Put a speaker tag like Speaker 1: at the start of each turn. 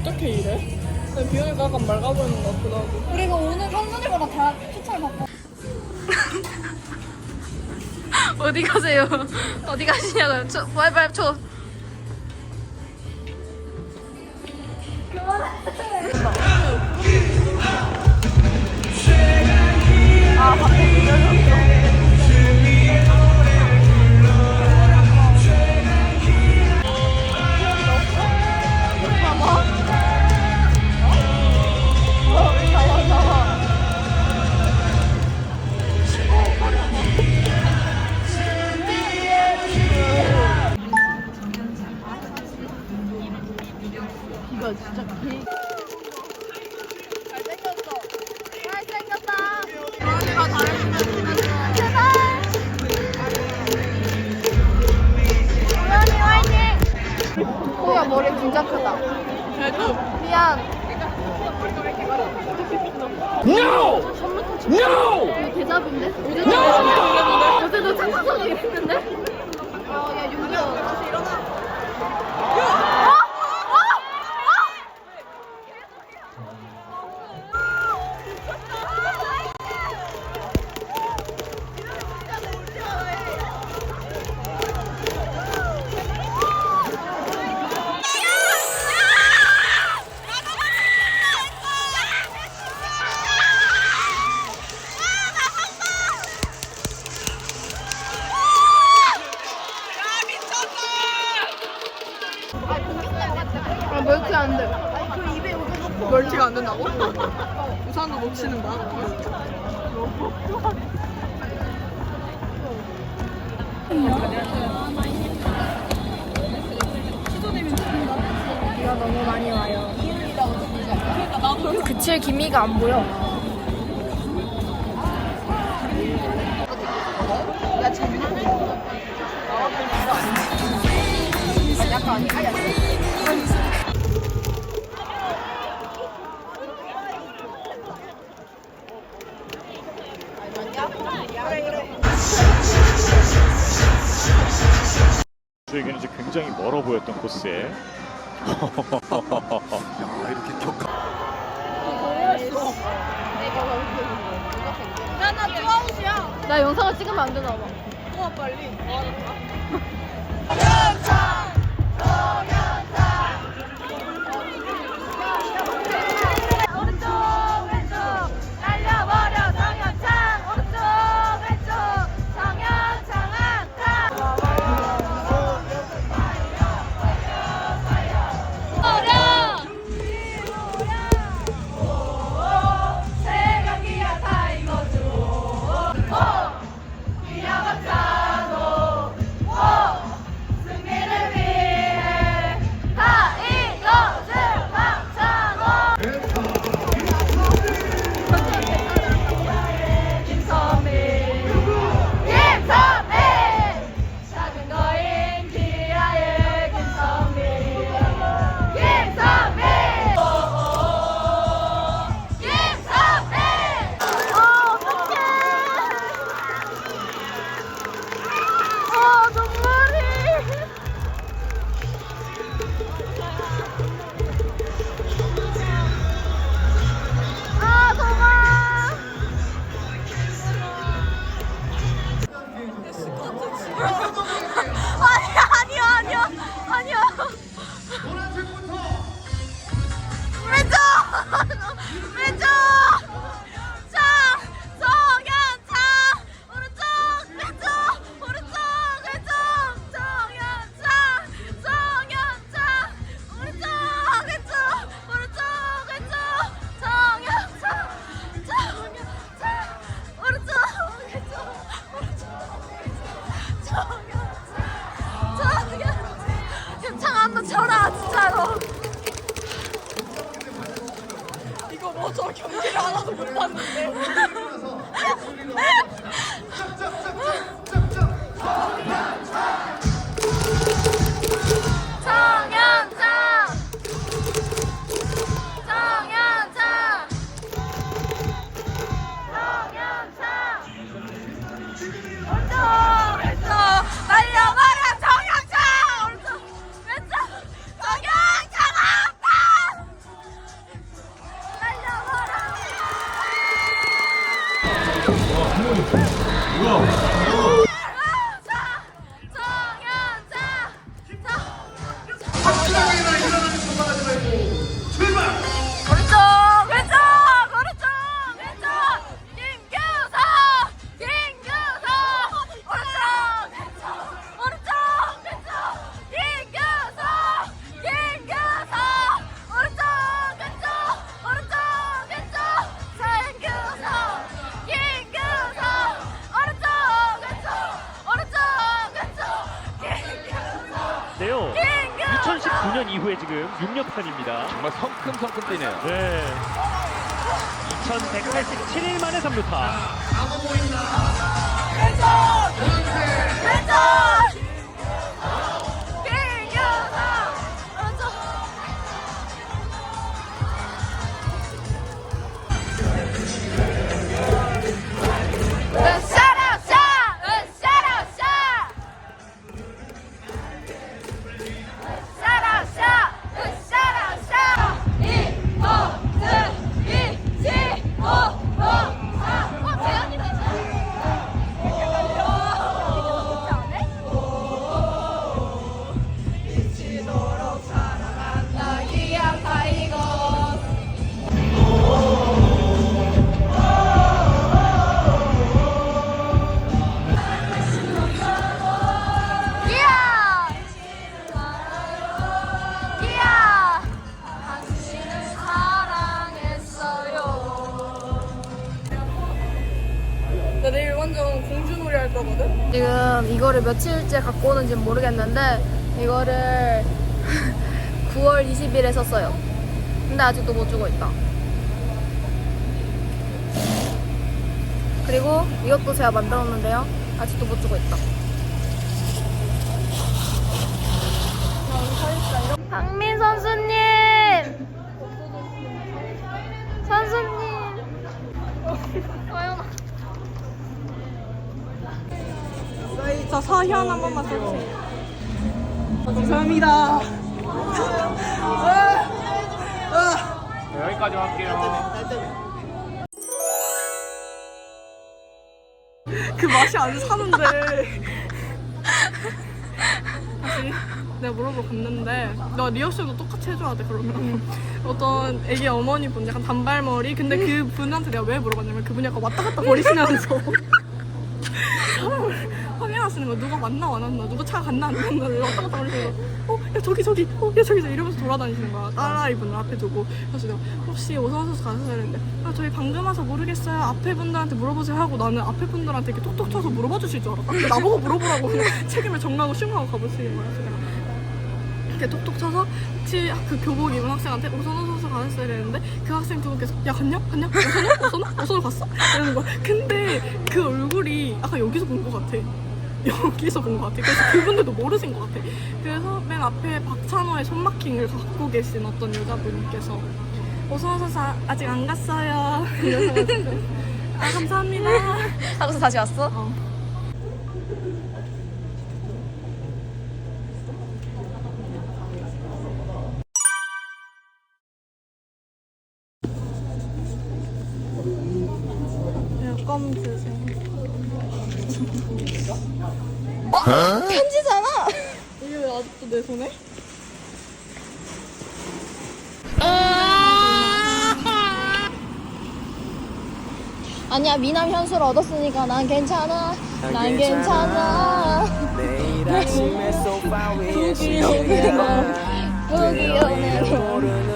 Speaker 1: 어떻게 이래? 비 오니까 약간 맑아 보이는 것 같기도 하고.
Speaker 2: 그리고 오늘 팬분들보다 다 추천을 받고
Speaker 3: 어디 가세요? 어디 가시냐고요? 초, 빨리빨리 초.
Speaker 2: 진짜 크다
Speaker 1: 그래도
Speaker 2: 미안
Speaker 4: No! No!
Speaker 2: 이거 대답인데? 아 멀티 안돼
Speaker 1: 멀티가 안 된다고? 우산도 놓치는 거야?
Speaker 2: 비가 너무 많이 와요 그칠 기미가 안 보여
Speaker 4: 저에게는 이제 굉장히 멀어 보였던 코스에. 야 이렇게 격하
Speaker 2: 나나 투아웃이야 나 영상을 찍으면 안 되나 봐.
Speaker 1: 우와 빨리.
Speaker 2: 오른쪽
Speaker 5: 이후에 지금 6년 판입니다.
Speaker 4: 정말 성큼성큼 뛰네요.
Speaker 5: 네. 2187일 만에 3루타.
Speaker 1: 나
Speaker 3: 이거를 며칠째 갖고 오는지 는 모르겠는데 이거를 9월 20일에 썼어요. 근데 아직도 못 주고 있다. 그리고 이것도 제가 만들었는데요. 아직도 못 주고 있다. 박민 선수님! 선수님!
Speaker 1: 저 서현 한 번만 써주세요. 감사합니다.
Speaker 5: 여기까지 할게요.
Speaker 1: 그 맛이 안 사는데. 다시 내가 물어보러 갔는데 나 리허설도 똑같이 해줘야 돼 그러면 어떤 애기 어머니 분 약간 단발머리 근데 그 분한테 내가 왜 물어봤냐면 그분이 약간 왔다 갔다 거리시면서 사람을 확인하시는 거야? 누가 왔나 안 왔나? 누가 차 갔나 안 갔나? 왔다 갔다 거리시면서 어 야 저기 저기. 어 야 저기 저기. 이러면서 돌아다니시는 거야. 딸아이 분을 앞에 두고. 그래서 내가 혹시 선수 가셨어요 했는데. 아 저희 방금 와서 모르겠어요. 앞에 분들한테 물어보세요 하고 나는 앞에 분들한테 이렇게 톡톡 쳐서 물어봐 주실 줄 알았다. 나보고 물어보라고 그냥 책임을 정하고 슝하고 가보시는 거야. 그래서 내가 이렇게 톡톡 쳐서 혹시 그 교복 입은 학생한테 오선호 선수 가셨어야 되는데 그 학생 두 분께서 야 갔냐? 갔냐? 오선호? 오선호? 오선호 갔어? 이러는 거야. 근데 그 얼굴이 아까 여기서 본 것 같아 여기서 본 것 같아 그래서 그분들도 모르신 것 같아 그래서 맨 앞에 박찬호의 손마킹을 갖고 계신 어떤 여자분께서 오선호 선수 아- 아직 안 갔어요 이러셔가지고 아 감사합니다
Speaker 3: 하고서 다시 왔어?
Speaker 1: 어. 껌드세요. 편지잖아. 이게 왜 아직도 내 손에?
Speaker 2: 아니야 미남 현수를 얻었으니까 난 괜찮아. 난 괜찮아.
Speaker 6: 내일 아침에 소파 위에
Speaker 2: 거.
Speaker 6: 모르는